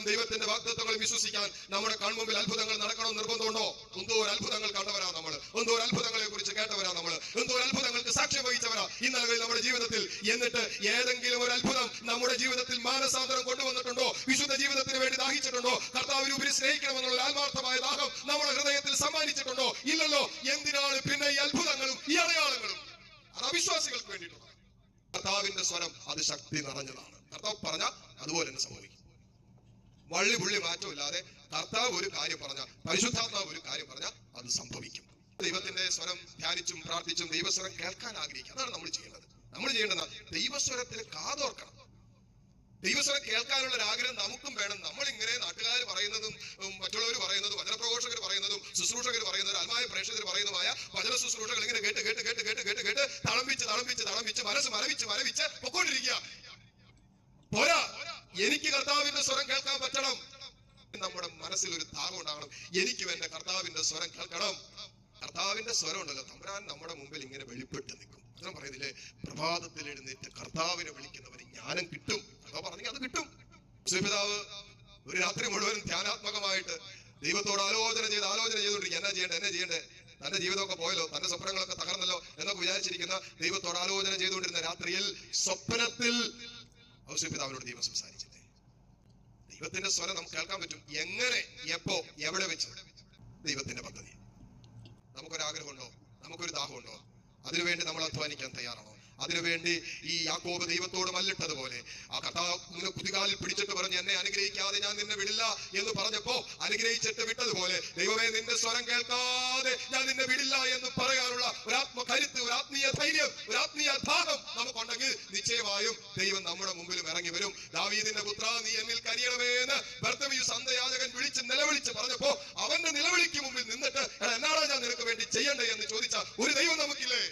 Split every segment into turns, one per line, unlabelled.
പ്രവചനങ്ങളും ദൈവത്തിന്റെ വാഗ്ദത്വങ്ങളും വിശ്വസിക്കാൻ നമ്മുടെ കൺമുമ്പിൽ അത്ഭുതങ്ങൾ നടക്കണം നിർബന്ധമുണ്ടോ? എന്തോ ഒരു അത്ഭുതങ്ങൾ കണ്ടവരാ നമ്മൾ എന്തോ ഒരു അത്ഭുതങ്ങളെ കുറിച്ച് കേട്ടവരാ നമ്മൾ എന്തോ ഒരു അത്ഭുതങ്ങൾക്ക് സാക്ഷ്യം വഹിച്ചവരാ. ഇന്നലെ നമ്മുടെ ജീവിതത്തിൽ എന്നിട്ട് ഏതെങ്കിലും ഒരു അത്ഭുതം നമ്മുടെ ജീവിതത്തിൽ മാനസാന്തരം കൊണ്ടുവന്നിട്ടുണ്ടോ? വിശുദ്ധ ജീവിതത്തിന് വേണ്ടി ദാഹിച്ചിട്ടുണ്ടോ? കർത്താവിന് ഉപരി സ്നേഹിക്കണമെന്നുള്ള ആത്മാർത്ഥമായ ദാഹം നമ്മുടെ ഹൃദയത്തിൽ സമ്മാനിച്ചിട്ടുണ്ടോ? ഇല്ലല്ലോ. എന്തിനാണ് പിന്നെ ഈ അത്ഭുതങ്ങളും ഈ അടയാളങ്ങളും? അവിശ്വാസികൾക്ക് വേണ്ടിയിട്ടുള്ള കർത്താവിന്റെ സ്വരം അത് ശക്തി നിറഞ്ഞതാണ്. കർത്താവ് പറഞ്ഞ അതുപോലെ തന്നെ സംഭവിക്കും. വള്ളി പുള്ളി മാറ്റമില്ലാതെ കർത്താവ് ഒരു കാര്യം പറഞ്ഞ പരിശുദ്ധാത്മാവ് ഒരു കാര്യം പറഞ്ഞ അത് സംഭവിക്കും. ദൈവത്തിന്റെ സ്വരം ധ്യാനിച്ചും പ്രാർത്ഥിച്ചും ദൈവസ്വരം കേൾക്കാൻ ആഗ്രഹിക്കുക. അതാണ് നമ്മൾ ചെയ്യേണ്ടത്. നമ്മൾ ചെയ്യേണ്ടത് ദൈവസ്വരത്തിൽ കാതോർക്കണം. ദൈവസ്വരം കേൾക്കാനുള്ള ഒരു ആഗ്രഹം നമുക്കും വേണം. നമ്മൾ ഇങ്ങനെ നാട്ടുകാർ പറയുന്നതും മറ്റുള്ളവർ പറയുന്നതും വചനപ്രഘോഷകർ പറയുന്നതും ശുശ്രൂഷകർ പറയുന്നതും ആത്മായ പ്രേക്ഷകർ പറയുന്നതുമായ വചന ശുശ്രൂഷകൾ ഇങ്ങനെ കേട്ട് കേട്ട് കേട്ട് കേട്ട് കേട്ട് കേട്ട് തളമ്പിച്ച് തളമ്പിച്ച് തളമ്പിച്ച് മനസ്സ് മരവിച്ച് മരവിച്ച് പൊക്കോണ്ടിരിക്കുക. പോരാ. എനിക്ക് കർത്താവിന്റെ സ്വരം കേൾക്കാൻ പറ്റണം മനസ്സിൽ ഒരു ദാഹം ഉണ്ടാകണം. എനിക്കും എന്റെ കർത്താവിന്റെ സ്വരം കേൾക്കണം. കർത്താവിന്റെ സ്വരം ഉണ്ടല്ലോ തമ്പുരാൻ നമ്മുടെ മുമ്പിൽ ഇങ്ങനെ വെളിപ്പെട്ട് നിൽക്കും. അങ്ങനെ പറയുന്നില്ലേ? പ്രഭാതത്തിൽ എഴുന്നേറ്റ് കർത്താവിനെ വിളിക്കുന്നവന് ജ്ഞാനം കിട്ടും. അതാ പറഞ്ഞെങ്കിൽ അത് കിട്ടും. പിതാവ് ഒരു രാത്രി മുഴുവനും ധ്യാനാത്മകമായിട്ട് ദൈവത്തോട് ആലോചന ചെയ്ത് ആലോചന ചെയ്തുകൊണ്ടിരിക്കുക. എന്നാ ചെയ്യേണ്ടത് എന്നെ ചെയ്യേണ്ടത് തന്റെ ജീവിതമൊക്കെ പോയല്ലോ. തന്റെ സ്വപ്നങ്ങളൊക്കെ തകർന്നല്ലോ എന്നൊക്കെ വിചാരിച്ചിരിക്കുന്ന ദൈവത്തോട് ആലോചന ചെയ്തുകൊണ്ടിരുന്ന രാത്രിയിൽ സ്വപ്നത്തിൽ ഔസ്യപിതാവിനോട് ദൈവം സംസാരിച്ചില്ലേ ദൈവത്തിന്റെ സ്വരം നമുക്ക് കേൾക്കാൻ പറ്റും. എങ്ങനെ എപ്പോ എവിടെ വെച്ച്? ദൈവത്തിന്റെ പദ്ധതി. നമുക്കൊരാഗ്രഹമുണ്ടോ? നമുക്കൊരു ദാഹമുണ്ടോ? അതിനുവേണ്ടി നമ്മൾ അധ്വാനിക്കാൻ തയ്യാറാണോ? അതിനുവേണ്ടി ഈ യാക്കോബ് ദൈവത്തോട് മല്ലിട്ടതുപോലെ ആ കർത്താവ് നിന്നെ കുതികാലിൽ പിടിച്ചിട്ട് പറഞ്ഞ് എന്നെ അനുഗ്രഹിക്കാതെ ഞാൻ നിന്നെ വിടില്ല എന്ന് പറഞ്ഞപ്പോ അനുഗ്രഹിച്ചിട്ട് വിട്ടതുപോലെ ദൈവമേ നിന്റെ സ്വരം കേൾക്കാതെ ഞാൻ നിന്നെ വിടില്ല എന്ന് പറയാനുള്ള ഒരു ആത്മകരുത്ത് ഒരു ആത്മീയ ധൈര്യം ഒരു ആത്മീയ ദാഹം നമുക്കുണ്ടെങ്കിൽ നിശ്ചയമായും ദൈവം നമ്മുടെ മുമ്പിലും ഇറങ്ങി വരും. ദാവീദിന്റെ പുത്ര നീ എന്നിൽ കനിയണമേ എന്ന് ഭർത്തവ്യു സന്തയാചകൻ വിളിച്ച് നിലവിളിച്ച് പറഞ്ഞപ്പോ അവന്റെ നിലവിളിക്ക് മുമ്പിൽ നിന്നിട്ട് എന്നാടാ ഞാൻ നിനക്ക് വേണ്ടി ചെയ്യണ്ടേ? എന്ന് ചോദിച്ച ഒരു ദൈവം നമുക്കില്ലേ?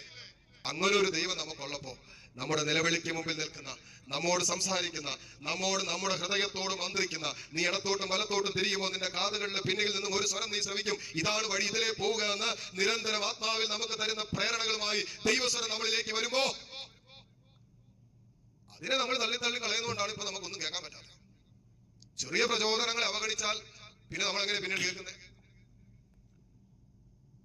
അങ്ങനെ ഒരു ദൈവം നമുക്കുള്ളപ്പോ നമ്മുടെ നിലവിളിക്ക് മുമ്പിൽ നിൽക്കുന്ന നമ്മോട് സംസാരിക്കുന്ന നമ്മോട് നമ്മുടെ ഹൃദയത്തോട് മന്ത്രിക്കുന്ന നീ ഇടത്തോട്ടും വലത്തോട്ടും തിരിയുമോ നിന്റെ കാതുകളിലെ പിന്നിൽ നിന്നും ഒരു സ്വരം നീ ശ്രമിക്കും ഇതാണ് വഴി ഇതിലേ പോവുക എന്ന് നിരന്തര ആത്മാവിൽ നമുക്ക് തരുന്ന പ്രേരണകളുമായി ദൈവസ്വരം നമ്മളിലേക്ക് വരുമോ? അതിനെ നമ്മൾ തള്ളി തള്ളി കളയുന്നതുകൊണ്ടാണ് ഇപ്പൊ നമുക്കൊന്നും കേൾക്കാൻ പറ്റാത്തത്. ചെറിയ പ്രചോദനങ്ങളെ അവഗണിച്ചാൽ പിന്നെ നമ്മൾ എങ്ങനെ പിന്നീട് കേൾക്കുന്നത്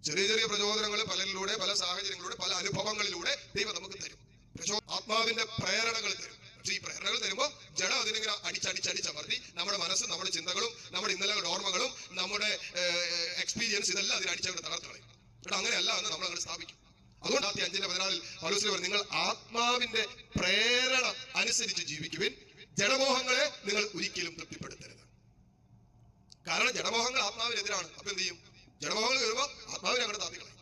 ചെറിയ ചെറിയ പ്രചോദനങ്ങൾ പലരിലൂടെ പല സാഹചര്യങ്ങളിലൂടെ പല അനുഭവങ്ങളിലൂടെ ദൈവം നമുക്ക് തരും. പ്രചോ ആത്മാവിന്റെ പ്രേരണകൾ തരും. പക്ഷെ ഈ പ്രേരണകൾ തരുമ്പോൾ ജഡം അതിനിങ്ങനെ അടിച്ചടിച്ചടിച്ചമർത്തി നമ്മുടെ മനസ്സ് നമ്മുടെ ചിന്തകളും നമ്മുടെ ഇന്നലെ ഓർമ്മകളും നമ്മുടെ എക്സ്പീരിയൻസ് ഇതെല്ലാം അതിനെ അടിച്ചവിടെ തകർത്ത് കളയും. എന്നിട്ട് അങ്ങനെയല്ല എന്ന് നമ്മൾ അങ്ങനെ സ്ഥാപിക്കും. അതുകൊണ്ട് ആദ്യം അഞ്ചിന്റെ പതിനാലിൽ പറഞ്ഞു നിങ്ങൾ ആത്മാവിന്റെ പ്രേരണ അനുസരിച്ച് ജീവിക്കുവിൻ. ജഡമോഹങ്ങളെ നിങ്ങൾ ഒരിക്കലും തൃപ്തിപ്പെടുത്തരുത്. കാരണം ജഡമോഹങ്ങൾ ആത്മാവിനെതിരാണ്. അപ്പൊ എന്ത് ചെയ്യും? ജഡമോഹങ്ങൾ വരുമ്പോ ആത്മാവിനെ അങ്ങോട്ട് താത്തി കളയും.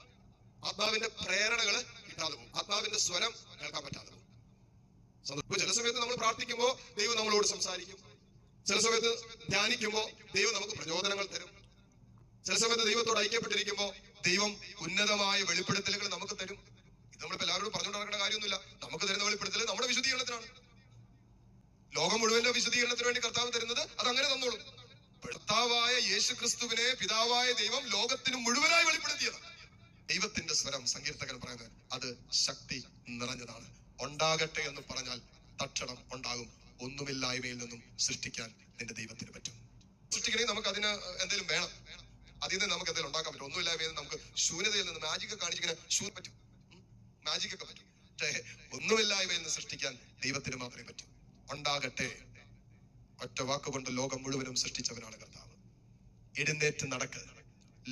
ആത്മാവിന്റെ പ്രേരണകൾ കിട്ടാതെ പോകും. ആത്മാവിന്റെ സ്വരം കേൾക്കാൻ പറ്റാതെ പോകും. ചില സമയത്ത് നമ്മൾ പ്രാർത്ഥിക്കുമ്പോൾ ദൈവം നമ്മളോട് സംസാരിക്കും. ചില സമയത്ത് ധ്യാനിക്കുമ്പോൾ ദൈവം നമുക്ക് പ്രചോദനങ്ങൾ തരും. ചില സമയത്ത് ദൈവത്തോട് ഐക്യപ്പെട്ടിരിക്കുമ്പോൾ ദൈവം ഉന്നതമായ വെളിപ്പെടുത്തലുകൾ നമുക്ക് തരും. ഇത് നമ്മളിപ്പോ എല്ലാവരോടും പറഞ്ഞുകൊണ്ട് നടക്കേണ്ട കാര്യമൊന്നുമില്ല. നമുക്ക് തരുന്ന വെളിപ്പെടുത്തൽ നമ്മുടെ വിശുദ്ധീകരണത്തിനാണ്. ലോകം മുഴുവന്റെ വിശുദ്ധീകരണത്തിന് വേണ്ടി കർത്താവ് തരുന്നത് അത് അങ്ങനെ യേശു ക്രിസ്തുവിനെ പിതാവായ ദൈവം ലോകത്തിന് മുഴുവനായി വെളിപ്പെടുത്തിയത്. ദൈവത്തിന്റെ സ്വരം സങ്കീർത്തകൻ പറയുന്നത് അത് ശക്തി നിറഞ്ഞതാണ്. ഉണ്ടാകട്ടെ എന്ന് പറഞ്ഞാൽ തക്ഷണം ഉണ്ടാകും. ഒന്നുമില്ലായ്മയിൽ നിന്നും സൃഷ്ടിക്കാൻ നിന്റെ ദൈവത്തിന് പറ്റും. സൃഷ്ടിക്കണമെങ്കിൽ നമുക്ക് അതിന് എന്തെങ്കിലും വേണം. അതിൽ നിന്ന് നമുക്ക് എന്തെങ്കിലും ഉണ്ടാക്കാൻ പറ്റും. ഒന്നുമില്ലായ്മയിൽ നിന്ന് നമുക്ക് ശൂന്യതയിൽ നിന്ന് മാജിക് കാണിച്ചിങ്ങനെ ശൂ പറ്റും. മാജിക് ഒക്കെ പറ്റും. പക്ഷേ ഒന്നുമില്ലായ്മയിൽ നിന്ന് സൃഷ്ടിക്കാൻ ദൈവത്തിന് മാത്രമേ പറ്റൂ. ഉണ്ടാകട്ടെ. ഒറ്റ വാക്കുകൊണ്ട് ലോകം മുഴുവനും സൃഷ്ടിച്ചവനാണ് കർത്താവ്. എഴുന്നേറ്റ് നടക്ക്.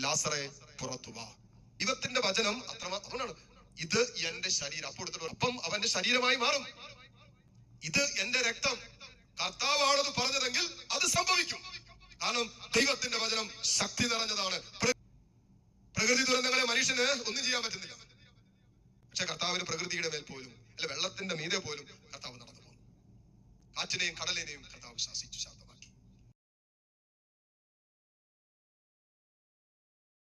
ലാസറെ പുറത്തു വാ. ദൈവത്തിന്റെ വചനം അത്ര അതുകൊണ്ടാണ്. ഇത് എന്റെ ശരീരം. അപ്പോൾ എടുത്തിട്ട് അപ്പം അവന്റെ ശരീരമായി മാറും. ഇത് എന്റെ രക്തം. കർത്താവാണത് പറഞ്ഞതെങ്കിൽ അത് സംഭവിക്കും. കാരണം ദൈവത്തിന്റെ വചനം ശക്തി നിറഞ്ഞതാണ്. പ്ര- പ്രകൃതി ദുരന്തങ്ങളെ മനുഷ്യന് ഒന്നും ചെയ്യാൻ പറ്റുന്നില്ല. പക്ഷെ കർത്താവിന് പ്രകൃതിയുടെ മേൽ പോലും അല്ലെ വെള്ളത്തിന്റെ മീതെ പോലും കർത്താവ് നടന്നു പോകുന്നു. കാറ്റിനെയും കടലിനെയും കർത്താവ് ശാസിച്ചു ശാന്തം